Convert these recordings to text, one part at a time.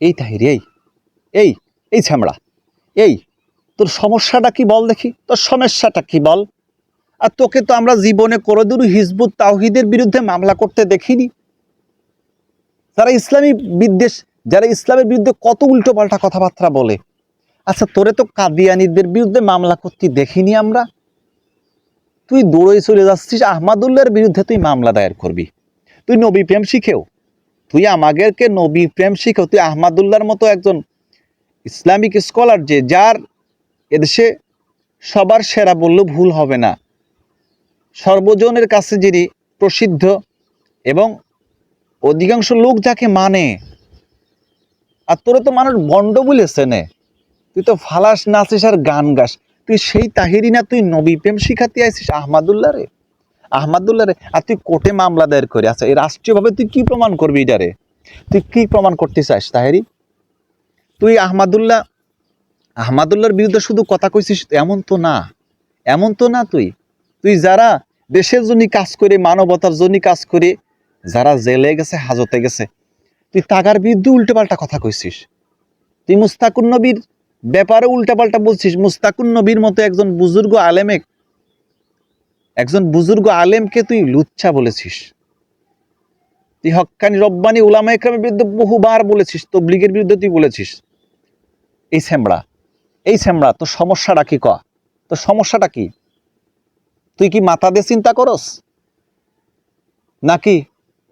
এই তাহিরি, এই এই এই ছ্যামড়া এই, তোর সমস্যাটা কি বল দেখি, তোর সমস্যাটা কি বল? আর তোকে তো আমরা জীবনে কোনোদিনও হিজবুত তাওহিদের বিরুদ্ধে মামলা করতে দেখিনি। যারা ইসলামী বিদ্বেষ, যারা ইসলামের বিরুদ্ধে কত উল্টো পাল্টা কথাবার্তা বলে। আচ্ছা তোরে তো কাদিয়ানিদের বিরুদ্ধে মামলা করতে দেখিনি আমরা। তুই দৌড়ে চলে যাচ্ছিস আহমাদুল্লাহর বিরুদ্ধে তুই মামলা দায়ের করবি। তুই নবী প্রেম শিখেও তুই আমাদেরকে নবী প্রেম শিখেও তুই আহমাদুল্লার মতো একজন ইসলামিক স্কলার যে যার এদেশে সবার সেরা বললেও ভুল হবে না। সর্বজনের কাছে যিনি প্রসিদ্ধ এবং অধিকাংশ লোক যাকে মানে আর তোরা তো মানুষ বন্ড বলেছে নে। তুই তো ফালাস নাচিস আর গান গাস। তুই সেই তাহিরি না, তুই নবী প্রেম শিখাতে আইসিস আহমাদুল্লাহ রে আহমাদুল্লাহ রে, আর তুই কোর্টে মামলা দায়ের করে। আচ্ছা এই রাষ্ট্রীয়ভাবে তুই কি প্রমাণ করবি এটারে? তুই কি প্রমাণ করতে চাস, তাহেরি? তুই আহমাদুল্লাহ, আহমাদুল্লাহর বিরুদ্ধে শুধু কথা কইছিস এমন তো না। এমন তো না তুই। তুই যারা দেশের জন্য কাজ করে, মানবতার জন্য কাজ করে, যারা জেলে গেছে, হাজতে গেছে, তুই তাগার বিরুদ্ধে উল্টোপাল্টা কথা কইছিস। তুই মুস্তাকুন নবীর ব্যাপারে উল্টাপাল্টা বলছিস। মুস্তাকুন নবীর মতো একজন বুজুর্গ আলেমে একজন বুজুর্গ আলেমকে তুই লুচ্ছা বলেছিস। তুই হক্কানি রব্বানি উলামা একরামের বিরুদ্ধে বহুবার বলেছিস, তবলিগের বিরুদ্ধে তুই বলেছিস। এই স্যামড়া এই স্যামড়া তোর সমস্যাটা কি ক? তোর সমস্যাটা কি? তুই কি মাথা দিয়ে চিন্তা করস? নাকি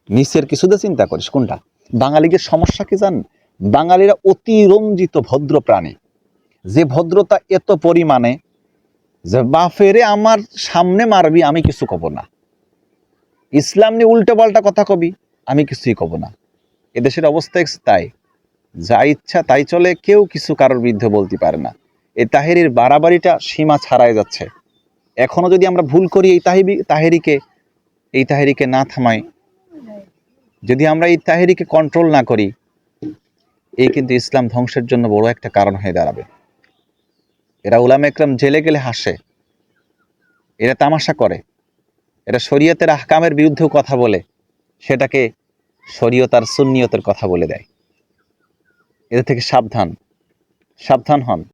নিচের কিছুতে চিন্তা করিস? কোনটা? বাঙালিদের সমস্যা কি জান? বাঙালিরা অতিরঞ্জিত ভদ্র প্রাণী। যে ভদ্রতা এত পরিমাণে যে বাফেরে আমার সামনে মারবি, আমি কিছু কব না। ইসলাম নিয়ে উল্টো পাল্টা কথা কবি, আমি কিছুই কব না। এদেশের অবস্থা তাই। যা ইচ্ছা তাই চলে, কেউ কিছু কারোর বিরুদ্ধে বলতে পারে না। এই তাহেরির বাড়াবাড়িটা সীমা ছাড়াই যাচ্ছে। এখনও যদি আমরা ভুল করি এই তাহিবি তাহেরিকে, এই তাহেরিকে না থামাই, যদি আমরা এই তাহেরিকে কন্ট্রোল না করি, এই কিন্তু ইসলাম ধ্বংসের জন্য বড় একটা কারণ হয়ে দাঁড়াবে। এরা উলাম একরাম জেলে গেলে হাসে। এরা তামাশা করে। এরা শরীয়তের আহকামের বিরুদ্ধেও কথা বলে। সেটাকে শরীয়ত আর সুন্নিয়তের কথা বলে দেয়। এদের থেকে সাবধান। সাবধান হন।